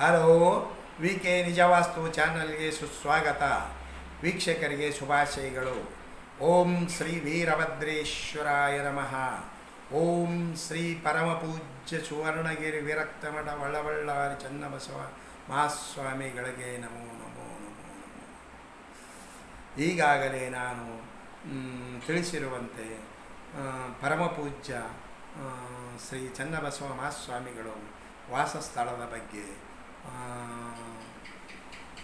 Hello we K ನಿಜವಾಸ್ತು ಚಾನಲ್ಗೆ ಸುಸ್ವಾಗತ. ವೀಕ್ಷಕರಿಗೆ ಶುಭಾಶಯಗಳು. ಓಂ ಶ್ರೀ ವೀರಭದ್ರೇಶ್ವರಾಯ ನಮಃ. ಓಂ ಶ್ರೀ ಪರಮಪೂಜ್ಯ ಸುವರ್ಣಗಿರಿ ವಿರಕ್ತಮಠ ವಳ್ಳವಳ್ಳಾರಿ ಚನ್ನಬಸವ ಮಹಾಸ್ವಾಮಿಗಳಿಗೆ ನಮೋ ನಮೋ ನಮೋ ನಮೋ. ಈಗಾಗಲೇ ನಾನು ತಿಳಿಸಿರುವಂತೆ ಪರಮಪೂಜ್ಯ ಶ್ರೀ ಚನ್ನಬಸವ ಮಹಾಸ್ವಾಮಿಗಳು ವಾಸಸ್ಥಳದ ಬಗ್ಗೆ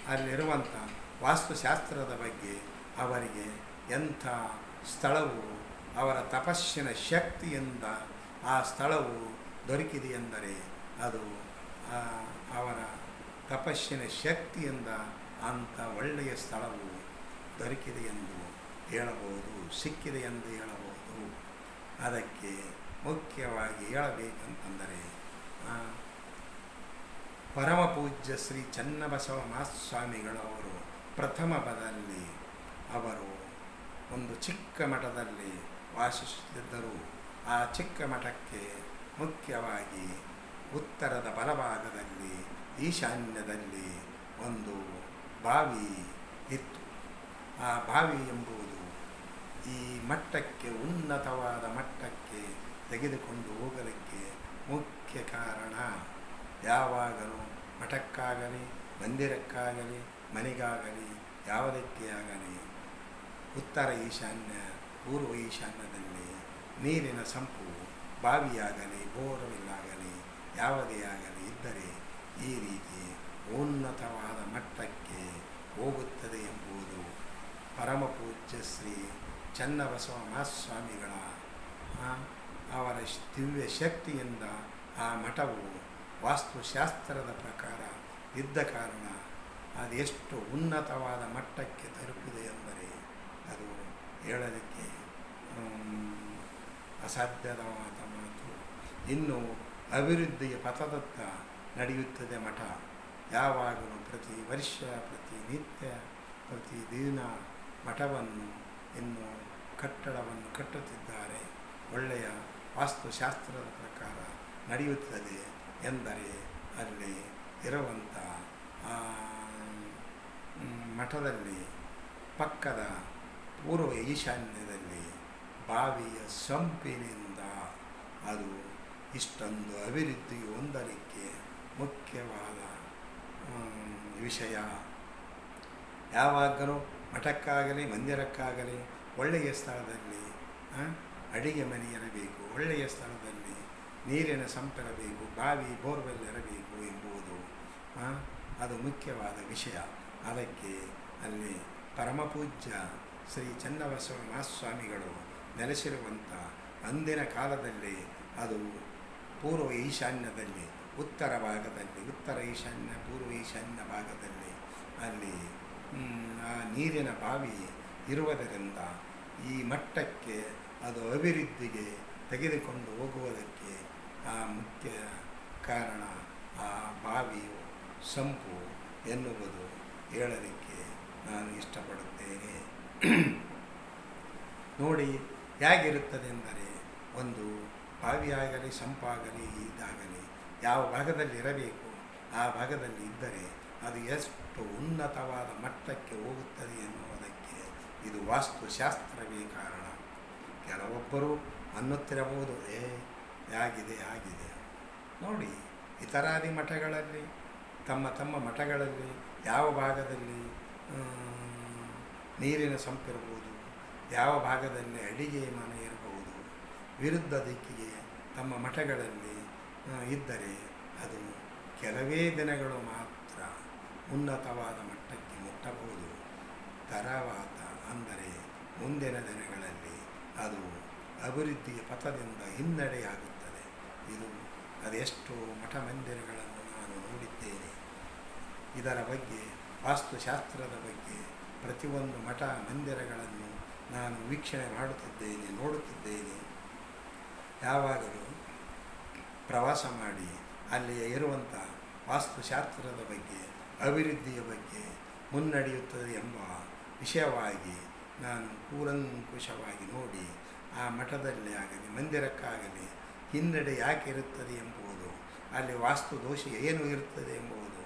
ಅಲ್ಲಿರುವಂಥ ವಾಸ್ತುಶಾಸ್ತ್ರದ ಬಗ್ಗೆ ಅವರಿಗೆ ಎಂಥ ಸ್ಥಳವು ಅವರ ತಪಸ್ಸಿನ ಶಕ್ತಿಯಿಂದ ಆ ಸ್ಥಳವು ದೊರಕಿದೆ ಎಂದರೆ ಅದು ಅವರ ತಪಸ್ಸಿನ ಶಕ್ತಿಯಿಂದ ಅಂಥ ಒಳ್ಳೆಯ ಸ್ಥಳವು ದೊರಕಿದೆ ಎಂದು ಹೇಳಬಹುದು, ಸಿಕ್ಕಿದೆ ಎಂದು ಹೇಳಬಹುದು. ಅದಕ್ಕೆ ಮುಖ್ಯವಾಗಿ ಹೇಳಬೇಕಂತಂದರೆ ಆ, ಪರಮ ಪೂಜ್ಯ ಶ್ರೀ ಚನ್ನಬಸವ ಮಹಾಸ್ವಾಮಿಗಳವರು ಪ್ರಥಮ ಪದಲ್ಲಿ ಅವರು ಒಂದು ಚಿಕ್ಕ ಮಠದಲ್ಲಿ ವಾಸಿಸುತ್ತಿದ್ದರು. ಆ ಚಿಕ್ಕ ಮಠಕ್ಕೆ ಮುಖ್ಯವಾಗಿ ಉತ್ತರದ ಬಲಭಾಗದಲ್ಲಿ ಈಶಾನ್ಯದಲ್ಲಿ ಒಂದು ಬಾವಿ ಇತ್ತು. ಆ ಬಾವಿ ಎಂಬುದು ಈ ಮಟ್ಟಕ್ಕೆ ಉನ್ನತವಾದ ಮಟ್ಟಕ್ಕೆ ತೆಗೆದುಕೊಂಡು ಹೋಗಲಿಕ್ಕೆ ಮುಖ್ಯ ಕಾರಣ. ಯಾವಾಗಲೂ ಮಠಕ್ಕಾಗಲಿ, ಮಂದಿರಕ್ಕಾಗಲಿ, ಮನೆಗಾಗಲಿ ಯಾವುದಕ್ಕೆ ಆಗಲಿ ಉತ್ತರ ಈಶಾನ್ಯ, ಪೂರ್ವ ಈಶಾನ್ಯದಲ್ಲಿ ನೀರಿನ ಸಂಪು ಬಾವಿಯಾಗಲಿ, ಬೋರ್ವೆಲ್ಲಾಗಲಿ, ಯಾವುದೇ ಆಗಲಿ ಇದ್ದರೆ ಈ ರೀತಿ ಉನ್ನತವಾದ ಮಟ್ಟಕ್ಕೆ ಹೋಗುತ್ತದೆ ಎಂಬುದು ಪರಮಪೂಜ್ಯ ಶ್ರೀ ಚನ್ನಬಸವ ಮಹಾಸ್ವಾಮಿಗಳ ಅವರ ದಿವ್ಯ ಶಕ್ತಿಯಿಂದ ಆ ಮಠವು ವಾಸ್ತುಶಾಸ್ತ್ರದ ಪ್ರಕಾರ ಇದ್ದ ಕಾರಣ ಅದೆಷ್ಟು ಉನ್ನತವಾದ ಮಟ್ಟಕ್ಕೆ ತಲುಪಿದೆ ಎಂದರೆ ಅದು ಹೇಳಲಿಕ್ಕೆ ಅಸಾಧ್ಯವಾದ ಮಾತು. ಇನ್ನು ಅಭಿವೃದ್ಧಿಯ ಪಥದತ್ತ ನಡೆಯುತ್ತದೆ ಮಠ. ಯಾವಾಗಲೂ ಪ್ರತಿ ವರ್ಷ, ಪ್ರತಿ ನಿತ್ಯ, ಪ್ರತಿ ದಿನ ಮಠವನ್ನು ಇನ್ನು ಕಟ್ಟಡವನ್ನು ಕಟ್ಟುತ್ತಿದ್ದಾರೆ. ಒಳ್ಳೆಯ ವಾಸ್ತುಶಾಸ್ತ್ರದ ಪ್ರಕಾರ ನಡೆಯುತ್ತದೆ. ಎಂದರೆ ಅಲ್ಲಿ ಇರುವಂಥ ಮಠದಲ್ಲಿ, ಪಕ್ಕದ ಪೂರ್ವ ಈಶಾನ್ಯದಲ್ಲಿ ಬಾವಿಯ ಸಂಪಿನಿಂದ ಅದು ಇಷ್ಟೊಂದು ಅಭಿವೃದ್ಧಿ ಹೊಂದಲಿಕ್ಕೆ ಮುಖ್ಯವಾದ ವಿಷಯ. ಯಾವಾಗಲೂ ಮಠಕ್ಕಾಗಲಿ, ಮಂದಿರಕ್ಕಾಗಲಿ, ಒಳ್ಳೆಯ ಸ್ಥಳದಲ್ಲಿ ಅಡಿಗೆ ಮನೆ ಇರಬೇಕು. ಒಳ್ಳೆಯ ಸ್ಥಳದಲ್ಲಿ ನೀರಿನ ಸಂಪಿರಬೇಕು, ಬಾವಿ ಬೋರ್ವೆಲ್ ಇರಬೇಕು ಎಂಬುದು ಅದು ಮುಖ್ಯವಾದ ವಿಷಯ. ಅದಕ್ಕೆ ಅಲ್ಲಿ ಪರಮಪೂಜ್ಯ ಶ್ರೀ ಚನ್ನಬಸವ ಮಹಾಸ್ವಾಮಿಗಳು ನೆಲೆಸಿರುವಂಥ ಅಂದಿನ ಕಾಲದಲ್ಲಿ ಅದು ಪೂರ್ವ ಈಶಾನ್ಯದಲ್ಲಿ, ಉತ್ತರ ಭಾಗದಲ್ಲಿ, ಉತ್ತರ ಈಶಾನ್ಯ, ಪೂರ್ವ ಈಶಾನ್ಯ ಭಾಗದಲ್ಲಿ ಅಲ್ಲಿ ಆ ನೀರಿನ ಬಾವಿ ಇರುವುದರಿಂದ ಈ ಮಟ್ಟಕ್ಕೆ ಅದು ಅಭಿವೃದ್ಧಿಗೆ ತೆಗೆದುಕೊಂಡು ಹೋಗುವುದಕ್ಕೆ ಮುಖ್ಯ ಕಾರಣ, ಆ ಬಾವಿಯು ಸಂಪು ಎನ್ನುವುದು ಹೇಳಲಿಕ್ಕೆ ನಾನು ಇಷ್ಟಪಡುತ್ತೇನೆ. ನೋಡಿ ಹೇಗಿರುತ್ತದೆ ಎಂದರೆ ಒಂದು ಬಾವಿಯಾಗಲಿ, ಸಂಪಾಗಲಿ, ಇದಾಗಲಿ, ಯಾವ ಭಾಗದಲ್ಲಿ ಇರಬೇಕು ಆ ಭಾಗದಲ್ಲಿ ಇದ್ದರೆ ಅದು ಎಷ್ಟು ಉನ್ನತವಾದ ಮಟ್ಟಕ್ಕೆ ಹೋಗುತ್ತದೆ ಎನ್ನುವುದಕ್ಕೆ ಇದು ವಾಸ್ತುಶಾಸ್ತ್ರವೇ ಕಾರಣ. ಕೆಲವೊಬ್ಬರು ಅನ್ನುತ್ತಿರಬಹುದು, ಏ ಆಗಿದೆ ಆಗಿದೆ. ನೋಡಿ, ಇತರಾದಿ ಮಠಗಳಲ್ಲಿ, ತಮ್ಮ ತಮ್ಮ ಮಠಗಳಲ್ಲಿ, ಯಾವ ಭಾಗದಲ್ಲಿ ನೀರಿನ ಸಂಪಿರ್ಬೋದು ಯಾವ ಭಾಗದಲ್ಲಿ ಅಡಿಗೆ ಮನೆ ಇರಬಹುದು, ವಿರುದ್ಧ ದಿಕ್ಕಿಗೆ ತಮ್ಮ ಮಠಗಳಲ್ಲಿ ಇದ್ದರೆ ಅದು ಕೆಲವೇ ದಿನಗಳು ಮಾತ್ರ ಉನ್ನತವಾದ ಮಟ್ಟಕ್ಕೆ ಮುಟ್ಟಬಹುದು. ತರವಾತ ಅಂದರೆ ಮುಂದಿನ ದಿನಗಳಲ್ಲಿ ಅದು ಅಭಿವೃದ್ಧಿಯ ಪಥದಿಂದ ಹಿನ್ನಡೆಯಾಗುತ್ತದೆ. ಇದು ಅದೆಷ್ಟು ಮಠ ಮಂದಿರಗಳನ್ನು ನಾನು ನೋಡಿದ್ದೇನೆ. ಇದರ ಬಗ್ಗೆ, ವಾಸ್ತುಶಾಸ್ತ್ರದ ಬಗ್ಗೆ ಪ್ರತಿಯೊಂದು ಮಠ ಮಂದಿರಗಳನ್ನು ನಾನು ವೀಕ್ಷಣೆ ಮಾಡುತ್ತಿದ್ದೇನೆ, ನೋಡುತ್ತಿದ್ದೇನೆ. ಯಾವಾಗಲೂ ಪ್ರವಾಸ ಮಾಡಿ ಅಲ್ಲಿ ಇರುವಂಥ ವಾಸ್ತುಶಾಸ್ತ್ರದ ಬಗ್ಗೆ, ಅಭಿವೃದ್ಧಿಯ ಬಗ್ಗೆ ಮುನ್ನಡೆಯುತ್ತದೆ ಎಂಬ ವಿಷಯವಾಗಿ ನಾನು ಕೂಲಂಕುಷವಾಗಿ ನೋಡಿ ಆ ಮಠದಲ್ಲಿ ಆಗಲಿ, ಮಂದಿರಕ್ಕಾಗಲಿ ಹಿನ್ನಡೆ ಯಾಕೆ ಇರುತ್ತದೆ ಎಂಬುದು ಅಲ್ಲಿ ವಾಸ್ತು ದೋಷ ಏನು ಇರುತ್ತದೆ ಎಂಬುದು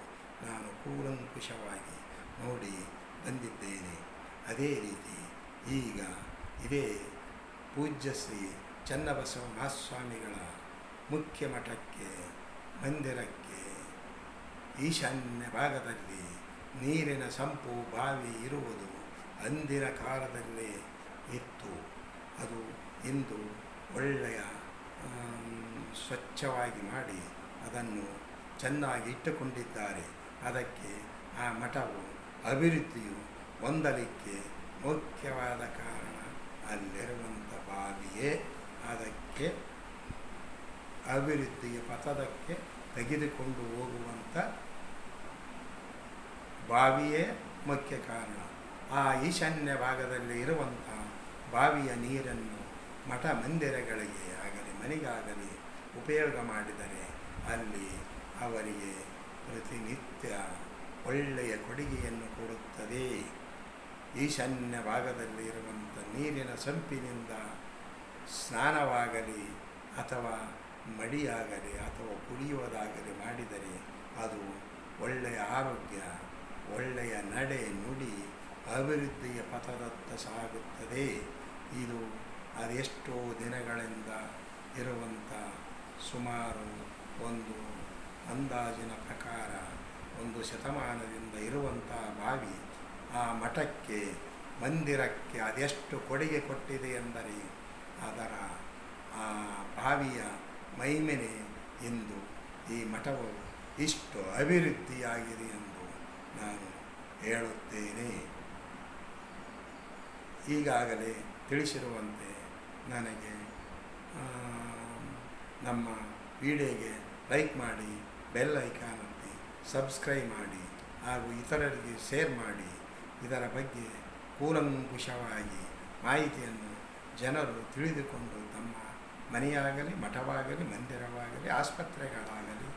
ನಾನು ಕೂಲಂಕುಷವಾಗಿ ನೋಡಿ ಬಂದಿದ್ದೇನೆ. ಅದೇ ರೀತಿ ಈಗ ಇದೇ ಪೂಜ್ಯ ಶ್ರೀ ಚನ್ನಬಸವ ಮಹಾಸ್ವಾಮಿಗಳ ಮುಖ್ಯ ಮಠಕ್ಕೆ, ಮಂದಿರಕ್ಕೆ, ಈಶಾನ್ಯ ಭಾಗದಲ್ಲಿ ನೀರಿನ ಸಂಪು ಬಾವಿ ಇರುವುದು ಅಂದಿನ ಕಾಲದಲ್ಲೇ ಇತ್ತು. ಅದು ಇಂದು ಒಳ್ಳೆಯ ಸ್ವಚ್ಛವಾಗಿ ಮಾಡಿ ಅದನ್ನು ಚೆನ್ನಾಗಿ ಇಟ್ಟುಕೊಂಡಿದ್ದಾರೆ. ಅದಕ್ಕೆ ಆ ಮಠವು ಅಭಿವೃದ್ಧಿಯು ಹೊಂದಲಿಕ್ಕೆ ಮುಖ್ಯವಾದ ಕಾರಣ ಅಲ್ಲಿರುವಂಥ ಬಾವಿಯೇ. ಅದಕ್ಕೆ ಅಭಿವೃದ್ಧಿಗೆ ಪಥದಕ್ಕೆ ತೆಗೆದುಕೊಂಡು ಹೋಗುವಂಥ ಬಾವಿಯೇ ಮುಖ್ಯ ಕಾರಣ. ಆ ಈಶಾನ್ಯ ಭಾಗದಲ್ಲಿ ಇರುವಂಥ ಬಾವಿಯ ನೀರನ್ನು ಮಠ ಮಂದಿರಗಳಿಗೆ ಆಗಲಿ ಮನೆಗಾಗಲಿ ಉಪಯೋಗ ಮಾಡಿದರೆ ಅಲ್ಲಿ ಅವರಿಗೆ ಪ್ರತಿನಿತ್ಯ ಒಳ್ಳೆಯ ಕೊಡುಗೆಯನ್ನು ಕೊಡುತ್ತದೆ. ಈಶಾನ್ಯ ಭಾಗದಲ್ಲಿ ಇರುವಂಥ ನೀರಿನ ಸಂಪಿನಿಂದ ಸ್ನಾನವಾಗಲಿ ಅಥವಾ ಮಡಿಯಾಗಲಿ ಅಥವಾ ಕುಡಿಯುವುದಾಗಲಿ ಮಾಡಿದರೆ ಅದು ಒಳ್ಳೆಯ ಆರೋಗ್ಯ, ಒಳ್ಳೆಯ ನಡೆ ನುಡಿ ಅಭಿವೃದ್ಧಿಯ ಪಥದತ್ತ ಸಾಗುತ್ತದೆ. ಇದು ಅದೆಷ್ಟೋ ದಿನಗಳಿಂದ ಇರುವಂಥ ಸುಮಾರು ಒಂದು ಅಂದಾಜಿನ ಪ್ರಕಾರ ಒಂದು ಶತಮಾನದಿಂದ ಇರುವಂಥ ಬಾವಿ ಆ ಮಠಕ್ಕೆ, ಮಂದಿರಕ್ಕೆ ಅದೆಷ್ಟು ಕೊಡುಗೆ ಕೊಟ್ಟಿದೆ ಎಂದರೆ ಅದರ ಆ ಬಾವಿಯ ಮೈಮೆನೆ ಎಂದು ಈ ಮಠವು ಇಷ್ಟು ಅಭಿವೃದ್ಧಿಯಾಗಿದೆ ಎಂದು ನಾನು ಹೇಳುತ್ತೇನೆ. ಈಗಾಗಲೇ ತಿಳಿಸಿರುವಂತೆ ನನಗೆ ನಮ್ಮ ವಿಡಿಯೋಗೆ ಲೈಕ್ ಮಾಡಿ ಬೆಲ್ ಐಕಾನ್ ಒತ್ತಿ ಸಬ್ಸ್ಕ್ರೈಬ್ ಮಾಡಿ, ಹಾಗೂ ಇತರರಿಗೆ ಶೇರ್ ಮಾಡಿ. ಇದರ ಬಗ್ಗೆ ಕೂಲಂಕುಷವಾಗಿ ಮಾಹಿತಿಯನ್ನು ಜನರು ತಿಳಿದುಕೊಂಡು ತಮ್ಮ ಮನೆಯಾಗಲಿ, ಮಠವಾಗಲಿ, ಮಂದಿರವಾಗಲಿ, ಆಸ್ಪತ್ರೆಗಳಾಗಲಿ,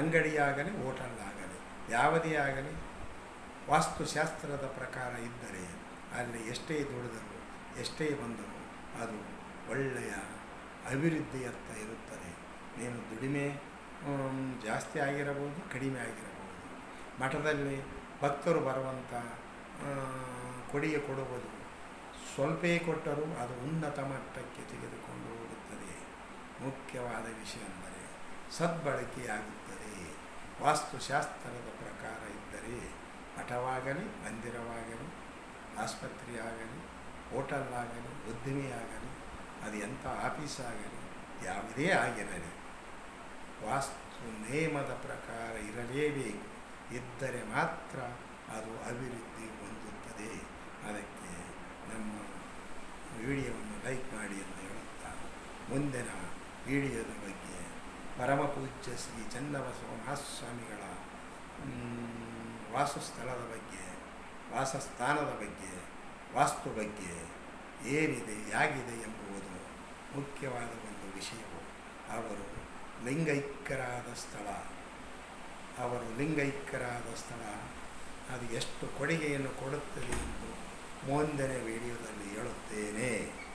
ಅಂಗಡಿಯಾಗಲಿ, ಹೋಟೆಲ್ಲಾಗಲಿ ಯಾವುದೇ ಆಗಲಿ, ವಾಸ್ತುಶಾಸ್ತ್ರದ ಪ್ರಕಾರ ಇದ್ದರೆ ಅಲ್ಲಿ ಎಷ್ಟೇ ದುಡಿದರೂ, ಎಷ್ಟೇ ಬಂದರೂ ಅದು ಒಳ್ಳೆಯ ಅಭಿವೃದ್ಧಿಯತ್ತ ಇರುತ್ತದೆ. ನೀನು ದುಡಿಮೆ ಜಾಸ್ತಿ ಆಗಿರಬಹುದು, ಕಡಿಮೆ ಆಗಿರಬಹುದು. ಮಠದಲ್ಲಿ ಭಕ್ತರು ಬರುವಂಥ ಕೊಡುಗೆ ಕೊಡುವುದು ಸ್ವಲ್ಪೇ ಕೊಟ್ಟರೂ ಅದು ಉನ್ನತ ಮಟ್ಟಕ್ಕೆ ತೆಗೆದುಕೊಂಡು ಹೋಗುತ್ತದೆ. ಮುಖ್ಯವಾದ ವಿಷಯ ಅಂದರೆ ಸದ್ಬಳಕೆಯಾಗುತ್ತದೆ. ವಾಸ್ತುಶಾಸ್ತ್ರದ ಪ್ರಕಾರ ಇದ್ದರೆ ಮಠವಾಗಲಿ, ಮಂದಿರವಾಗಲಿ, ಆಸ್ಪತ್ರೆಯಾಗಲಿ, ಹೋಟೆಲ್ಲಾಗಲಿ, ಉದ್ದಿಮೆಯಾಗಲಿ ಅದು ಎಂಥ ಆಫೀಸ್ ಆಗಲಿ, ಯಾವುದೇ ಆಗಿರಲಿ, ವಾಸ್ತು ನೇಮದ ಪ್ರಕಾರ ಇರಲೇಬೇಕು. ಇದ್ದರೆ ಮಾತ್ರ ಅದು ಅಭಿವೃದ್ಧಿ ಹೊಂದುತ್ತದೆ. ಅದಕ್ಕೆ ನಮ್ಮ ವಿಡಿಯೋವನ್ನು ಲೈಕ್ ಮಾಡಿ ಎಂದು ಹೇಳುತ್ತಾ ಮುಂದಿನ ವಿಡಿಯೋದ ಬಗ್ಗೆ ಪರಮಪೂಜ್ಯ ಶ್ರೀ ಚನ್ನಬಸವ ಮಹಾಸ್ವಾಮಿಗಳ ವಾಸಸ್ಥಳದ ಬಗ್ಗೆ, ವಾಸಸ್ಥಾನದ ಬಗ್ಗೆ, ವಾಸ್ತು ಬಗ್ಗೆ ಏನಿದೆ, ಹೇಗಿದೆ ಎಂಬುವುದು ಮುಖ್ಯವಾದ ಒಂದು ವಿಷಯವು ಅವರು ಲಿಂಗೈಕ್ಯರಾದ ಸ್ಥಳ. ಅವರು ಲಿಂಗೈಕ್ಯರಾದ ಸ್ಥಳ. ಅದು ಎಷ್ಟು ಕೊಡುಗೆಯನ್ನು ಕೊಡುತ್ತದೆ ಎಂದು ಮುಂದಿನ ವಿಡಿಯೋದಲ್ಲಿ ಹೇಳುತ್ತೇನೆ.